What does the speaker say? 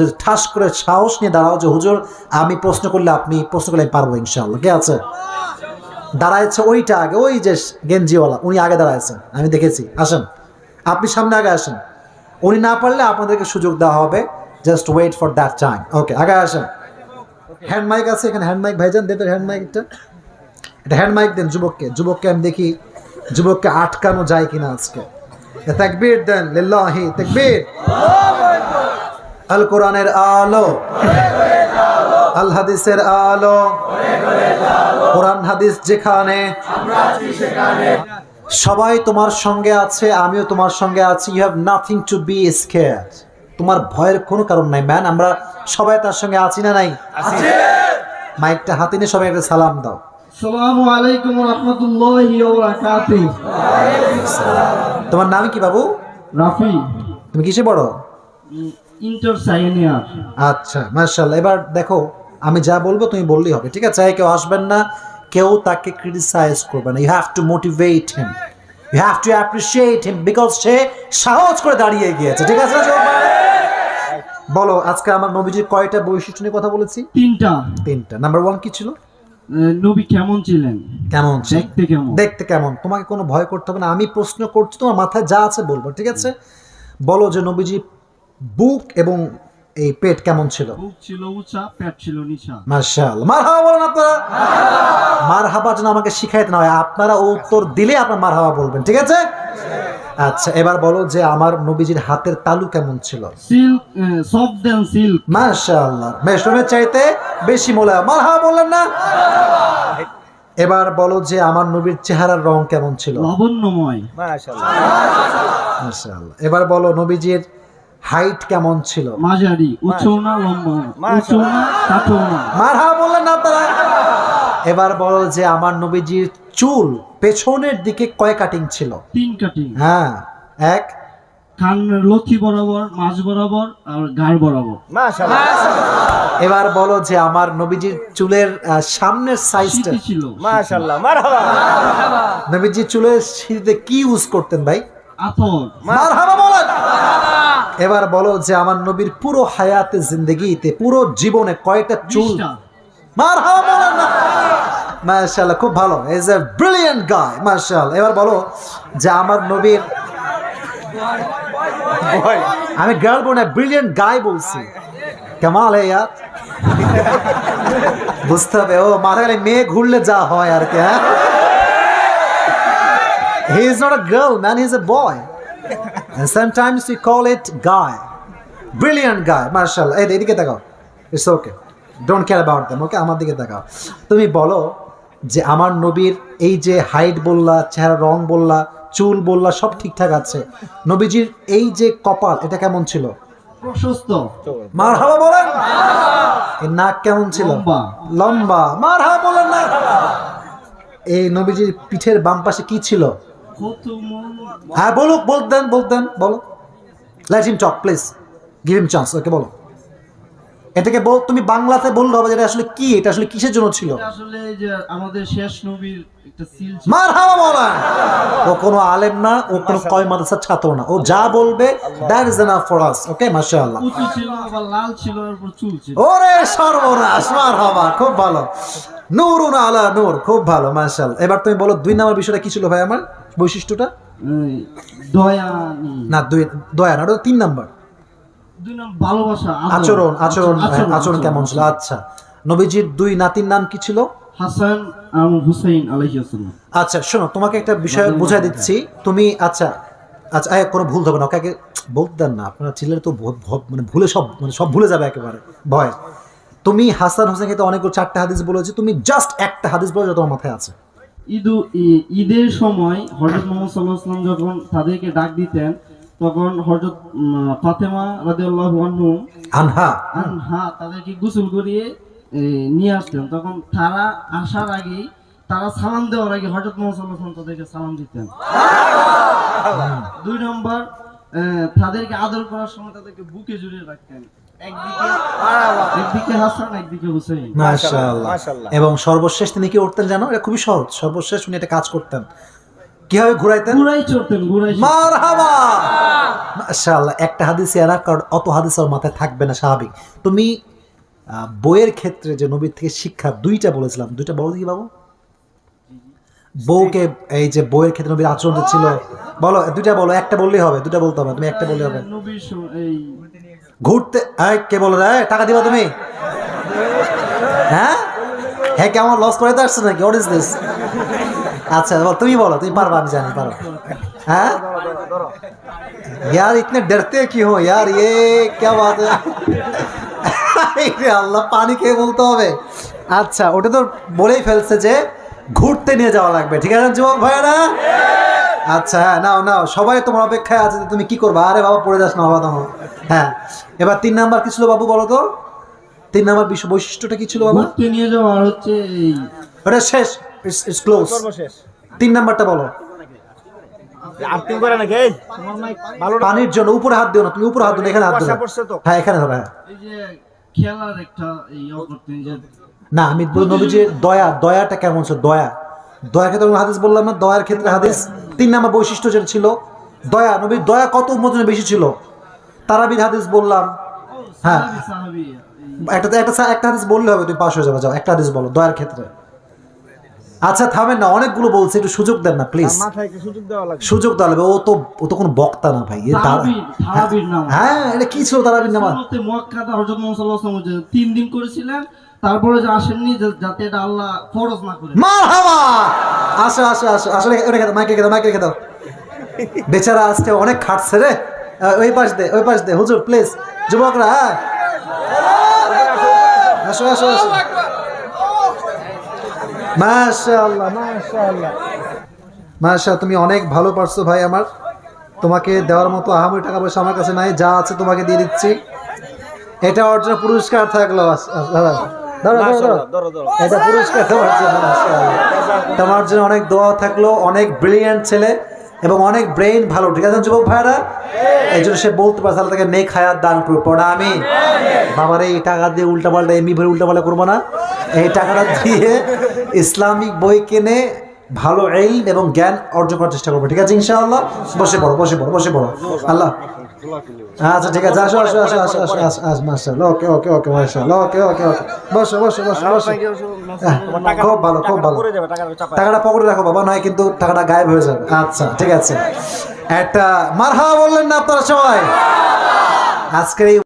যে ঠাস করে সাহস নিয়ে দাঁড়াও যে, হুজুর, আমি প্রশ্ন করলে আপনি প্রশ্ন করলে আমি পারব ইনশাআল্লাহ। কে আছে? দাঁড়াইছে ওইটা আগে, ওই যে গেঞ্জিওয়ালা, উনি আগে দাঁড়াইছেন, আমি দেখেছি। আসেন, আপনি সামনে আগে আসেন। উনি না পারলে আপনাদেরকে সুযোগ দেওয়া হবে। Just wait for that time okay আগে আসেন। হ্যান্ড মাইক আছে এখানে হ্যান্ড মাইক ভাইজান দেবেন হ্যান্ড মাইকটা এটা হ্যান্ড মাইক দেন যুবককে। যুবককে আমি দেখি, যুবককে আটকানো যায় কিনা আজকে। তাকবীর দেন, লিল্লাহি, তাকবীর। আল কোরআনের আলো। আল হাদিসের আলো। কোরআন হাদিস যেখানে। সবাই তোমার সঙ্গে আছে আমিও তোমার সঙ্গে আছি। You have nothing to be scare তোমার ভয়ের কোনো কারণ নাই। ম্যান আমরা সবাই তার সঙ্গে আছি না নাই? মাইকটা হাতে নিয়ে সবাই একটা সালাম দাও। তোমার নাম কি বাবু? রাফি। তুমি কিসে পড়ো? ইন্টার আচ্ছা মার্শাল্লাহ এবার দেখো আমি যা বলব তুমি বললেই হবে ঠিক আছে? চাই কেউ আসবেন না কেউ তাকে ক্রিটিসাইজ করবে না। You have to motivate him you have to appreciate him because সে সাহস করে দাঁড়িয়ে গিয়েছে ঠিক আছে? বলো আজকে আমার নবীজির কয়টা বৈশিষ্ট্য নিয়ে কথা বলেছি? তিনটা। তিনটা। নাম্বার ওয়ান কি ছিল? নবী কেমন ছিলেন? কেমন? দেখতে কেমন? দেখতে কেমন? তোমাকে কোনো ভয় করতে হবে না। আমি প্রশ্ন করছি তোমার মাথায় যা আছে বলব ঠিক আছে? বলো যে নবীজি বুক এবং এই পেট কেমন ছিল? বুক ছিল উঁচা পেট ছিল নিচা। মার্শাল মার হাওয়া বলেন আপনারা। মার হাবা যেন আমাকে শিখাইতে না হয় আপনারা উত্তর দিলে আপনার মার হাওয়া বলবেন ঠিক আছে? আচ্ছা এবার বলো যে আমার নবীজির হাতের তালু কেমন ছিল? Silk soft then silk. মাশাআল্লাহ। মেশরুমের চাইতে বেশি মোলা মার হাওয়া বললেন না? এবার বলো যে আমার নবীর চেহারার রং কেমন ছিল? লাবণ্যময়। মাশাআল্লাহ। এবার বলো নবীজির হাইট কেমন ছিল? মাঝারি উঁচু না লম্বা উঁচু না। কাটো না মার হাওয়া বললেন না আপনারা। এবার বলো যে আমার নবীজির চুল পেছনের দিকে কয় কাটিং ছিল? তিন কাটিং হ্যাঁ এক। কান লথি বরাবর মাঝ বরাবর আর গাড় বরাবর। এবার বলো যে আমার নবীজির চুলের সামনের সাইজটা ছিল। মাশাআল্লাহ মারহাবা। নবীজির চুলের সিঁড়িতে কি ইউজ করতেন ভাই? আতর। মারহাবা বলেন এবার বলো যে আমার নবীর পুরো হায়াতে জিন্দগিতে পুরো জীবনে কয়টা চুল? মাশাআল্লাহ খুব ভালো। ইজ এ ব্রিলিয়ান্ট গায় মাশাআল্লাহ। এবার বলো যে আমার নবীর আমি গার্ল বোনে ব্রিলিয়ান্ট গায় বলছি। কেমাল হে ইয়ার। বুঝতে হবে ও মাথা গেলে মেয়ে ঘুরলে যা হয় আর কি হ্যাঁ? He is not a girl man he is a boy and sometimes we call it guy. Brilliant guy. মার্শাল্লাহ এই এদিকে তাকাও। It's okay don't care about them okay আমার দিকে তাকাও। তুমি বলো যে আমার নবীর এই যে হাইট বললা চেহারা রং বললা চুল বললা সব ঠিকঠাক আছে। নবীজির এই যে কপাল এটা কেমন ছিল? প্রশস্ত। মার হাওয়া বলেন নাক কেমন ছিল? লম্বা। মার হাওয়া বলেন না। এই নবীজির পিঠের বাম পাশে কি ছিল? হ্যাঁ বলুক বলতেন বলতেন বলো let him talk please give him chance okay বলো। এটাকে বল তুমি বাংলাতে বললে হবে এটা আসলে কি এটা আসলে কিসের জন্য ছিল? আসলে এই যে আমাদের শেষ নবীর একটা সিল ছিল। মার ও কোনো আলেম না ও কোনো কয় মাদ্রাসার ছাত্র না। ও যা বলবে that is enough for us okay মাশাআল্লাহ। উঁচু ছিল আবার লাল ছিল আর চুল ছিল। ওরে সর্বনাশ মার খুব ভালো। নূরুন আলা নূর খুব ভালো মাশাআল্লাহ। এবার তুমি বলো দুই নম্বর বিষয়টা কি ছিল ভাই আমার বৈশিষ্ট্যটা? দয়া না দুই দয়া না ওটা তিন নম্বর। ভালোবাসা আচরণ। আচরণ আচরণ কেমন ছিল? আচ্ছা নবীজির দুই নাতির নাম কি ছিল? হাসান আর হুসাইন আলাইহিসসালাম আচ্ছা শোনো তোমাকে একটা বিষয় বোঝাই দিচ্ছি। তুমি আচ্ছা আচ্ছা এই, কোনো ভুল হবে না ওকে আগে বলতে দেন না। আপনারা ছিলেন তো মানে ভুলে সব মানে সব ভুলে যাবে একেবারে ভয়। তুমি হাসান হোসেনকে তো অনেকগুলো চারটা হাদিস বলেছি তুমি জাস্ট একটা হাদিস বলে যা তোমার মাথায় আছে। ঈদু ঈদের সময় হজরত মোহাম্মদ সাল্লাহ সাল্লাম যখন তাদেরকে ডাক দিতেন তখন হজরত ফাতেমা রাদিয়াল্লাহু আনহু আনহা। হ্যাঁ তাদেরকে গোসল করিয়ে নিয়ে আসতেন তখন তারা আসার আগেই তারা সালাম দেওয়ার আগে হজরত মোহাম্মদ তাদেরকে সালাম দিতেন। দুই নম্বর তাদেরকে আদর করার সময় তাদেরকে বুকে জড়িয়ে রাখতেন। একদিকে একদিকে হাসান একদিকে হুসেইন। মাশাআল্লাহ। মাশাআল্লাহ। এবং সর্বশেষ তিনি কি করতেন জানো? এটা খুবই সহজ। সর্বশেষ উনি একটা কাজ করতেন। কীভাবে ঘুরাইতেন? ঘুরাই চড়তেন ঘুরাই। মারহাবা! মাশাআল্লাহ একটা হাদিস এরা কারণ অত হাদিস ওর মাথায় থাকবে না স্বাভাবিক। তুমি বইয়ের ক্ষেত্রে যে নবীর থেকে শিক্ষা দুইটা বলেছিলাম। দুইটা বলো দেখি বাবু। বউকে এই যে বইয়ের ক্ষেত্রে নবীর আচরণ ছিল বলো দুইটা বলো একটা বললেই হবে দুইটা বলতে হবে তুমি একটা বললেই হবে। ঘুরতে কে বলো রে টাকা দিবা তুমি? হ্যাঁ? হ্যাঁ কে আমার লস করে আসছে নাকি? হোয়াট ইজ দিস আচ্ছা বল তুমি বলো তুমি পারবা আমি জানি পারো হ্যাঁ यार इतने डरते क्यों हो यार ये क्या बात है আরে আল্লাহ পানি খেয়ে বলতে হবে আচ্ছা ওটা তো বলেই ফেলছে যে ঘুরতে নিয়ে যাওয়া লাগবে ঠিক আছে যুবক ভাইয়েরা আচ্ছা হ্যাঁ নাও নাও সবাই তোমার অপেক্ষায় আছে যে তুমি কি করবা আরে বাবা পড়ে যাস না বাবা তোমার হ্যাঁ এবার তিন নাম্বার কি ছিল বাবু বলো তো তিন নাম্বার বিশ্ব বৈশিষ্ট্যটা কি ছিল বাবা ঘুরতে নিয়ে যাওয়া আর হচ্ছে এই ওটা শেষ ইটস ক্লোজ তিন নাম্বারটা বলো। আর্থিং করে নাকি? ভালো পানির জন্য উপরে হাত দিও না তুমি উপরে হাত দিও এখানে হাত দিও। হ্যাঁ এখানে হবে হ্যাঁ। খেলার একটা এই ইয়ে না আমি বলি নবী যে দয়া দয়াটা কেমন ছিল? দয়া। দয়ার ক্ষেত্রে হাদিস বললাম না দয়ার ক্ষেত্রে হাদিস তিন নাম্বার বৈশিষ্ট্য যেটা ছিল দয়া নবীর দয়া কত উন্মোচনে বেশি ছিল? তারাবির হাদিস বললাম হ্যাঁ। একটা একটা একটা হাদিস বললে হবে তুমি পাশ হয়ে যাবে যাও একটা হাদিস বলো দয়ার ক্ষেত্রে। আচ্ছা থামেন না অনেকগুলো বলছে একটু সুযোগ দেন না প্লিজ সুযোগ দেওয়া লাগবে। সুযোগ দেওয়া লাগবে ও তো ও তো কোনো বক্তা না ভাই নাম। হ্যাঁ এটা কি ছিল তারাবির নামাজ সুন্নতে হযরত মুহাম্মদ সাল্লাল্লাহু আলাইহি ওয়াসাল্লাম তিন দিন করেছিলেন তারপরে যে আসেননি যাতে এটা আল্লাহ ফরজ না করে। মারহাবা! আসো আসো আসো আসলে রেখে দাও মাইকে রেখে দাও মাইকে রেখে দাও। বেচারা আজকে অনেক খাটছে রে। ওই পাশ দে ওই পাশ দে হুজুর প্লিজ যুবকরা হ্যাঁ। আসো আসো আসো। মাশাআল্লাহ মাশাআল্লাহ। মাশা তুমি অনেক ভালো পারছ ভাই আমার। তোমাকে দেওয়ার মতো আহামরি টাকা পয়সা আমার কাছে নাই যা আছে তোমাকে দিয়ে দিচ্ছি। এটা অর্জন পুরস্কার থাকল এটা পুরস্কার তোমার জন্য তোমার জন্য অনেক দোয়া থাকল অনেক ব্রিলিয়ান্ট ছেলে এবং অনেক ব্রেইন ভালো। ঠিক আছে যুবক ভাইরা এই জন্য সে বলতে পারে তাহলে তাকে নেক হায়াত দান করব পড়া আমি। বাবার এই টাকা দিয়ে উল্টাপাল্টা এমনি ভরে উল্টাপাল্টা করব না। এই টাকাটা দিয়ে ইসলামিক বই কিনে ভালো এই এবং জ্ঞান অর্জন করার চেষ্টা করব। ঠিক আছে ইনশাআল্লাহ? বসে পড়ো বসে পড়ো বসে পড়ো। আল্লাহ। আচ্ছা ঠিক আছে আসো আসো আসো আসো আসো আসো আসো মাশাআল্লাহ। ওকে ওকে ওকে মাশাআল্লাহ। ওকে ওকে ওকে। বসো বসো বসো বসো। হ্যাঁ, খুব ভালো খুব ভালো। টাকাটা পকেটে রাখো বাবা নয় কিন্তু টাকাটা গায়েব হয়ে যাবে। আচ্ছা ঠিক আছে। একটা মারহা বললেন না আপনারা সবাই? আজকের এই